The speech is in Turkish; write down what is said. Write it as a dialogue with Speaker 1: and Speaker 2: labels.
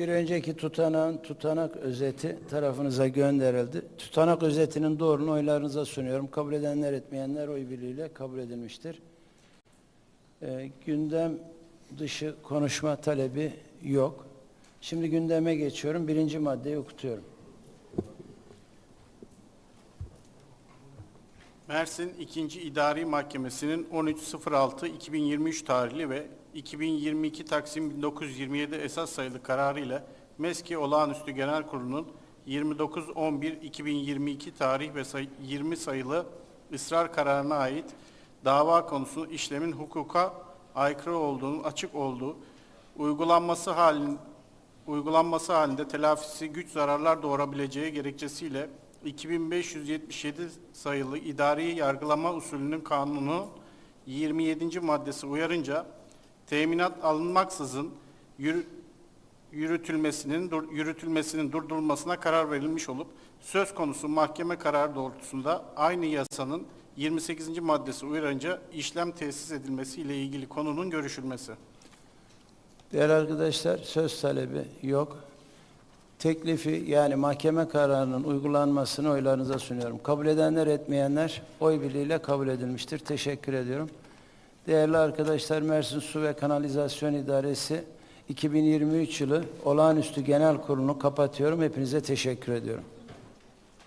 Speaker 1: Bir önceki tutanağın tutanak özeti tarafınıza gönderildi. Tutanak özetinin doğruluğunu oylarınıza sunuyorum. Kabul edenler etmeyenler oy birliğiyle kabul edilmiştir. Ee, gündem dışı konuşma talebi yok. Şimdi gündeme geçiyorum. Birinci maddeyi okutuyorum.
Speaker 2: Mersin 2. İdari Mahkemesi'nin 13.06.2023 tarihli ve 2022 Taksim 1927 esas sayılı kararı ile MESKİ Olağanüstü Genel Kurulu'nun 29.11.2022 tarih ve say- 20 sayılı ısrar kararına ait dava konusu işlemin hukuka aykırı olduğunu açık olduğu, uygulanması halin, uygulanması halinde telafisi güç zararlar doğurabileceği gerekçesiyle 2577 sayılı idari yargılama usulünün kanunu 27. maddesi uyarınca teminat alınmaksızın yürü- yürütülmesinin dur- yürütülmesinin durdurulmasına karar verilmiş olup söz konusu mahkeme kararı doğrultusunda aynı yasanın 28. maddesi uyarınca işlem tesis edilmesi ile ilgili konunun görüşülmesi.
Speaker 1: Değerli arkadaşlar söz talebi yok. Teklifi yani mahkeme kararının uygulanmasını oylarınıza sunuyorum. Kabul edenler etmeyenler oy birliğiyle kabul edilmiştir. Teşekkür ediyorum. Değerli arkadaşlar Mersin Su ve Kanalizasyon İdaresi 2023 yılı olağanüstü genel kurulunu kapatıyorum. Hepinize teşekkür ediyorum.